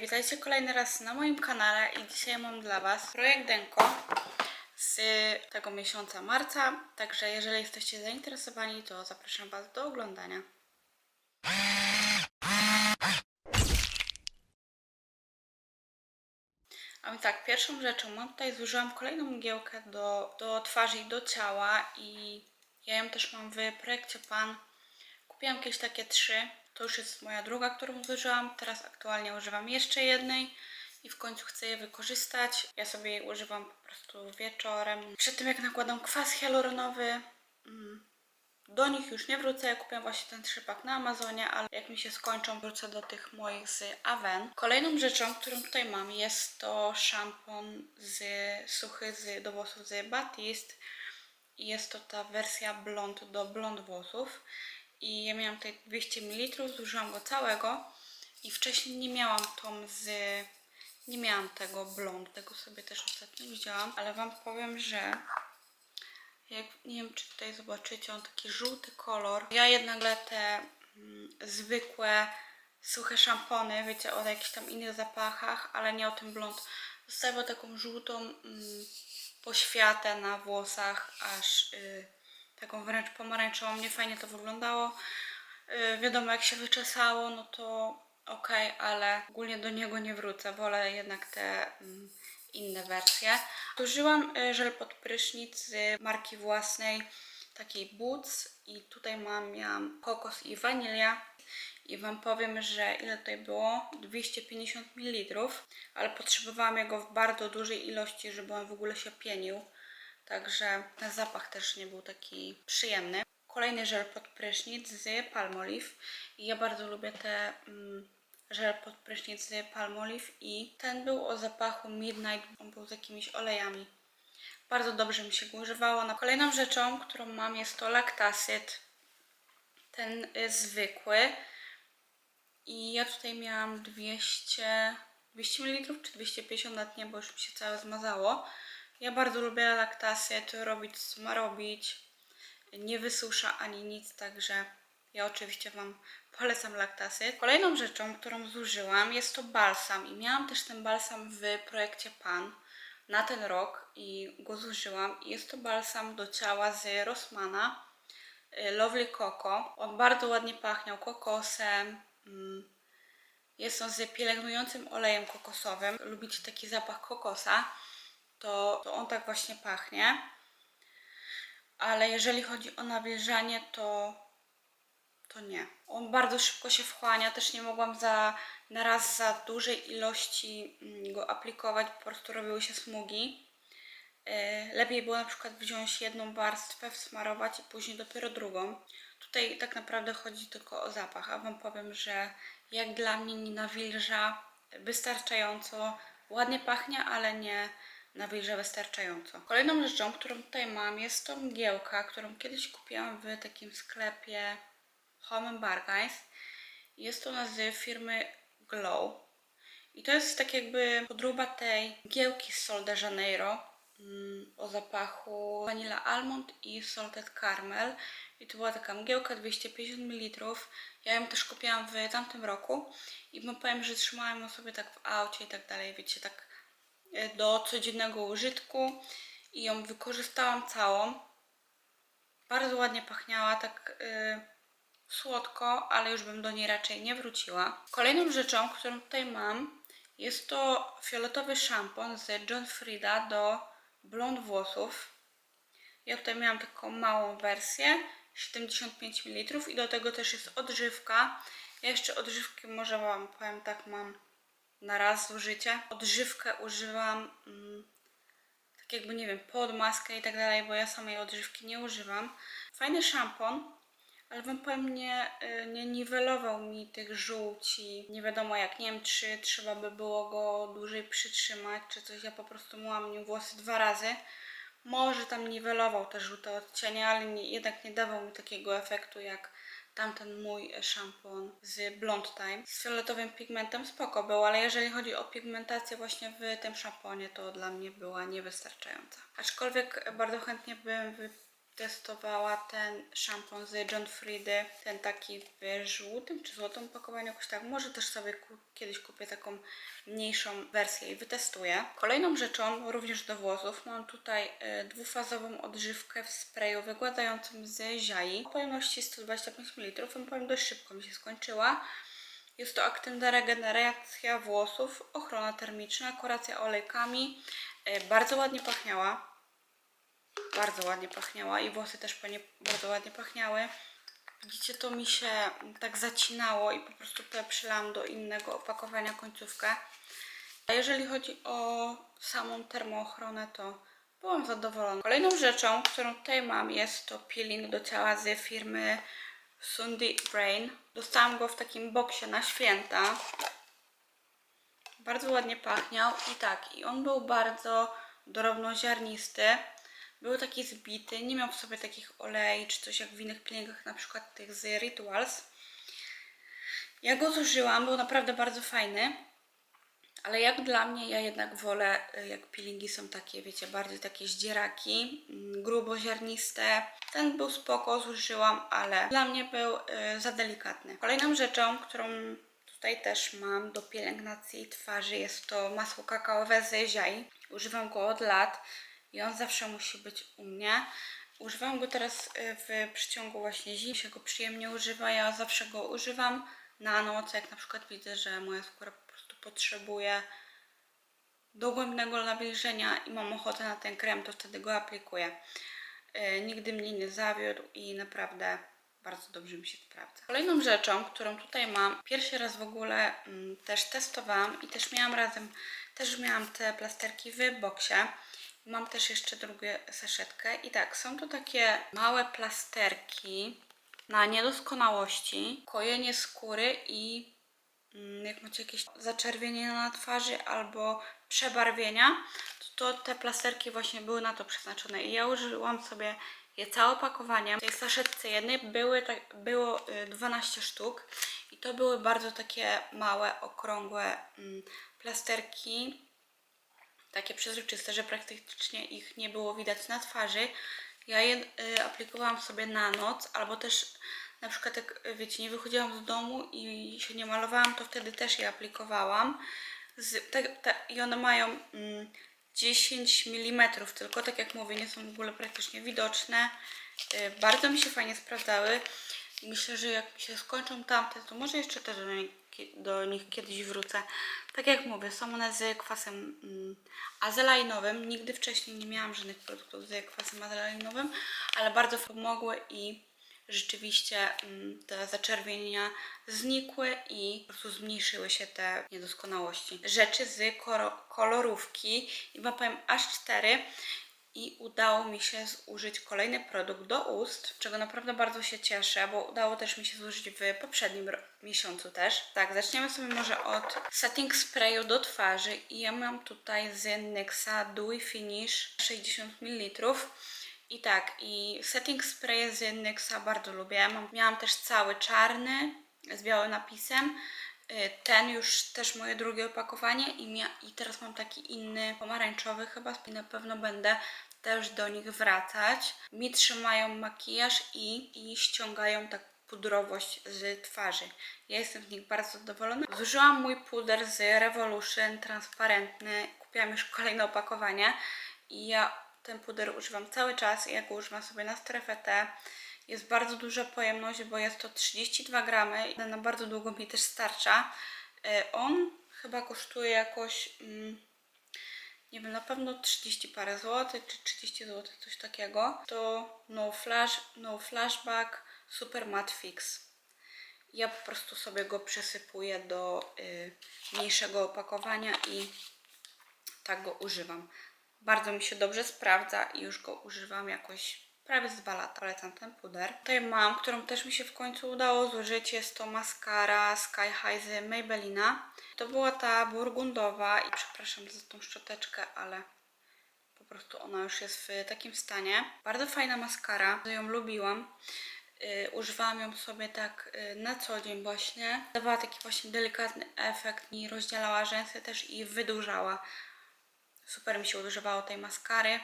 Witajcie kolejny raz na moim kanale i dzisiaj mam dla Was projekt Denko z tego miesiąca marca. Także jeżeli jesteście zainteresowani, to zapraszam Was do oglądania. A więc tak, pierwszą rzeczą mam tutaj zużyłam kolejną mgiełkę do, do twarzy i do ciała i ja ją też mam w projekcie Pan. Kupiłam jakieś takie trzy. To już jest moja druga, którą zużyłam. Teraz aktualnie używam jeszcze jednej i w końcu chcę je wykorzystać. Ja sobie jej używam po prostu wieczorem. Przed tym jak nakładam kwas hialuronowy, mm, do nich już nie wrócę. Ja kupiłam właśnie ten trzypak na Amazonie, ale jak mi się skończą, wrócę do tych moich z Aven. Kolejną rzeczą, którą tutaj mam, jest to szampon z suchy z, do włosów z Batiste. Jest to ta wersja blond do blond włosów. I ja miałam tutaj 200 ml, zużyłam go całego. I wcześniej nie miałam tą z... Nie miałam tego blond, tego sobie też ostatnio wzięłam, ale Wam powiem, że jak, nie wiem, czy tutaj zobaczycie, on taki żółty kolor. Ja jednagle te mm, zwykłe, suche szampony, wiecie, o jakichś tam innych zapachach, ale nie o tym blond. Zostawiła taką żółtą mm, poświatę na włosach, aż y, taką wręcz pomarańczową. Nie fajnie to wyglądało. Y, wiadomo, jak się wyczesało, no to okej, ale ogólnie do niego nie wrócę. Wolę jednak te mm, inne wersje. Użyłam y, żel pod prysznic marki własnej, takiej Boots i tutaj mam, miałam kokos i wanilia. I Wam powiem, że ile tutaj było? 250 ml, ale potrzebowałam jego w bardzo dużej ilości, żeby on w ogóle się pienił. Także zapach też nie był taki przyjemny. Kolejny żel pod prysznic z Palmolive. I ja bardzo lubię te mm, żel pod prysznic z Palmolive i ten był o zapachu Midnight. On był z jakimiś olejami. Bardzo dobrze mi się go używało. Kolejną rzeczą, którą mam jest to Lactacyd. Ten y, zwykły. I ja tutaj miałam 200, 200 ml czy 250 na dnie, bo już mi się całe zmazało. Ja bardzo lubię laktasy, to robić co ma robić. Nie wysusza ani nic, także ja oczywiście Wam polecam laktasy. Kolejną rzeczą, którą zużyłam jest to balsam i miałam też ten balsam w projekcie Pan na ten rok i go zużyłam. Jest to balsam do ciała z Rossmana y, Lovely Coco. On bardzo ładnie pachniał kokosem. mm, Jest on z pielęgnującym olejem kokosowym. Lubicie taki zapach kokosa? To, to on tak właśnie pachnie. Ale jeżeli chodzi o nawilżanie, to, to nie. On bardzo szybko się wchłania. Też nie mogłam za, na raz za dużej ilości mm, go aplikować, po prostu robiły się smugi. Yy, Lepiej było na przykład wziąć jedną warstwę, wsmarować i później dopiero drugą. Tutaj tak naprawdę chodzi tylko o zapach, a Wam powiem, że jak dla mnie nie nawilża wystarczająco. Ładnie pachnie, ale nie nawilża wystarczająco. Kolejną rzeczą, którą tutaj mam, jest to mgiełka, którą kiedyś kupiłam w takim sklepie Home Bargains. Jest to z firmy Glow. I to jest tak jakby podróba tej mgiełki z Sol de Janeiro mm, o zapachu vanilla almond i salted caramel. I to była taka mgiełka 250 ml. Ja ją też kupiłam w tamtym roku i powiem, że trzymałam ją sobie tak w aucie i tak dalej, wiecie, tak do codziennego użytku i ją wykorzystałam całą. Bardzo ładnie pachniała, tak y, słodko, ale już bym do niej raczej nie wróciła. Kolejną rzeczą, którą tutaj mam, jest to fioletowy szampon z John Frieda do blond włosów. Ja tutaj miałam taką małą wersję, 75 ml i do tego też jest odżywka. Ja jeszcze odżywki może Wam powiem tak mam na raz zużycie. Odżywkę używam mm, tak jakby nie wiem, pod maskę i tak dalej, bo ja samej odżywki nie używam. Fajny szampon, ale wam powiem, nie, y, nie niwelował mi tych żółci. Nie wiadomo jak, nie wiem czy trzeba by było go dłużej przytrzymać, czy coś. Ja po prostu myłam nim włosy dwa razy. Może tam niwelował te żółte odcienie, ale nie, jednak nie dawał mi takiego efektu jak tamten mój szampon z Blond Time. Z fioletowym pigmentem spoko był, ale jeżeli chodzi o pigmentację właśnie w tym szamponie, to dla mnie była niewystarczająca. Aczkolwiek bardzo chętnie bym testowała ten szampon z John Friedy, ten taki w żółtym czy złotym opakowaniu, jakoś tak. Może też sobie kiedyś kupię taką mniejszą wersję i wytestuję. Kolejną rzeczą, również do włosów, mam tutaj e, dwufazową odżywkę w sprayu wygładającym z ziai o pojemności 125 ml. No, powiem dość szybko mi się skończyła. Jest to aktywna regeneracja włosów, ochrona termiczna, kuracja olejkami. E, Bardzo ładnie pachniała. Bardzo ładnie pachniała i włosy też po nie bardzo ładnie pachniały. Widzicie, to mi się tak zacinało i po prostu przylałam do innego opakowania końcówkę. A jeżeli chodzi o samą termoochronę, to byłam zadowolona. Kolejną rzeczą, którą tutaj mam, jest to peeling do ciała z firmy Sundy Brain. Dostałam go w takim boksie na święta. Bardzo ładnie pachniał i tak, i on był bardzo drobnoziarnisty. Był taki zbity, nie miał w sobie takich olei czy coś jak w innych peelingach, na przykład tych z Rituals. Ja go zużyłam, był naprawdę bardzo fajny. Ale jak dla mnie, ja jednak wolę, y, jak peelingi są takie, wiecie, bardziej takie zdzieraki, mm, gruboziarniste. Ten był spoko, zużyłam, ale dla mnie był y, za delikatny. Kolejną rzeczą, którą tutaj też mam do pielęgnacji twarzy, jest to masło kakaowe z Ziai. Używam go od lat i on zawsze musi być u mnie. Używam go teraz y, w przeciągu właśnie zimy, się go przyjemnie używa. Ja zawsze go używam na noc, jak na przykład widzę, że moja skóra po prostu potrzebuje dogłębnego nawilżenia i mam ochotę na ten krem, to wtedy go aplikuję. Yy, nigdy mnie nie zawiódł i naprawdę bardzo dobrze mi się sprawdza. Kolejną rzeczą, którą tutaj mam, pierwszy raz w ogóle mm, też testowałam i też miałam razem, też miałam te plasterki w boksie. Mam też jeszcze drugą saszetkę. I tak, są to takie małe plasterki na niedoskonałości, kojenie skóry i mm, jak macie jakieś zaczerwienienia na twarzy albo przebarwienia, to, to te plasterki właśnie były na to przeznaczone. I ja użyłam sobie je całe opakowanie. W tej saszetce jednej były tak, było y, 12 sztuk i to były bardzo takie małe, okrągłe mm, plasterki, takie przezroczyste, że praktycznie ich nie było widać na twarzy. Ja je y, aplikowałam sobie na noc, albo też na przykład jak wiecie, nie wychodziłam z domu i się nie malowałam, to wtedy też je aplikowałam. Z, te, te, I one mają mm, 10 mm tylko, tak jak mówię, nie są w ogóle praktycznie widoczne. Y, bardzo mi się fajnie sprawdzały. Myślę, że jak mi się skończą tamte, to może jeszcze też do nich, do nich kiedyś wrócę. Tak jak mówię, są one z kwasem mm, azelainowym. Nigdy wcześniej nie miałam żadnych produktów z kwasem azelainowym, ale bardzo pomogły i rzeczywiście mm, te zaczerwienienia znikły i po prostu zmniejszyły się te niedoskonałości. Rzeczy z kolorówki i mam powiem aż cztery i udało mi się zużyć kolejny produkt do ust, czego naprawdę bardzo się cieszę, bo udało też mi się zużyć w poprzednim miesiącu też. Tak, zaczniemy sobie może od setting sprayu do twarzy i ja mam tutaj z NYXa Dewy Finish 60 ml. I tak, i setting spray z NYXa bardzo lubię. Miałam też cały czarny z białym napisem. Y, Ten już też moje drugie opakowanie i, i teraz mam taki inny pomarańczowy chyba i na pewno będę też do nich wracać. Mi trzymają makijaż i, i ściągają tak pudrowość z twarzy. Ja jestem z nich bardzo zadowolona. Zużyłam mój puder z Revolution transparentny. Kupiłam już kolejne opakowanie i ja ten puder używam cały czas ja go używam sobie na strefę T. Jest bardzo duża pojemność, bo jest to 32 gramy na bardzo długo mi też starcza. Y, On chyba kosztuje jakoś, mm, nie wiem, na pewno 30 parę złotych, czy 30 zł, coś takiego. To No Flash, No Flashback Super Matte Fix. Ja po prostu sobie go przesypuję do y, mniejszego opakowania i tak go używam. Bardzo mi się dobrze sprawdza i już go używam jakoś prawie z dwa lata. Polecam ten puder. Tutaj mam, którą też mi się w końcu udało zużyć. Jest to maskara Sky High z Maybellina. To była ta burgundowa i przepraszam za tą szczoteczkę, ale po prostu ona już jest w takim stanie. Bardzo fajna maskara, ją lubiłam. Yy, używałam ją sobie tak yy, na co dzień właśnie. Dawała taki właśnie delikatny efekt i rozdzielała rzęsy też i wydłużała. Super mi się używało tej maskary.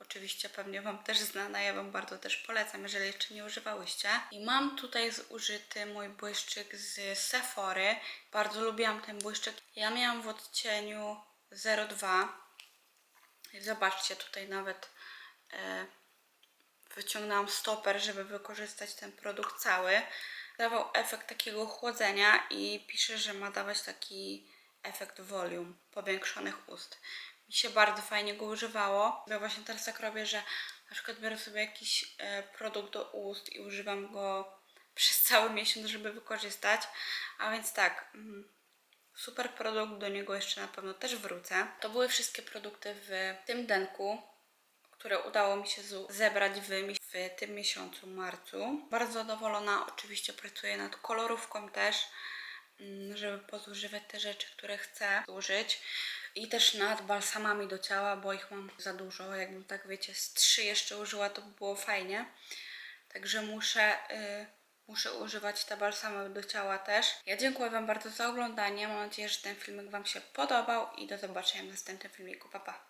Oczywiście pewnie Wam też znana, ja Wam bardzo też polecam, jeżeli jeszcze nie używałyście. I mam tutaj zużyty mój błyszczyk z Sephory. Bardzo lubiłam ten błyszczyk. Ja miałam w odcieniu 02. I zobaczcie, tutaj nawet e, wyciągnęłam stoper, żeby wykorzystać ten produkt cały. Dawał efekt takiego chłodzenia i pisze, że ma dawać taki efekt volume, powiększonych ust. Mi się bardzo fajnie go używało. Ja właśnie teraz tak robię, że na przykład biorę sobie jakiś e, produkt do ust i używam go przez cały miesiąc, żeby wykorzystać. A więc tak, mm, super produkt, do niego jeszcze na pewno też wrócę. To były wszystkie produkty w tym denku które udało mi się zebrać w, w tym miesiącu, marcu. Bardzo zadowolona, oczywiście pracuję nad kolorówką też, mm, żeby pozużywać te rzeczy, które chcę zużyć. I też nad balsamami do ciała, bo ich mam za dużo. Jakbym tak wiecie, z trzy jeszcze użyła, to by było fajnie. Także muszę, y, muszę używać te balsamy do ciała też. Ja dziękuję Wam bardzo za oglądanie. Mam nadzieję, że ten filmik Wam się podobał i do zobaczenia w następnym filmiku. Pa, pa.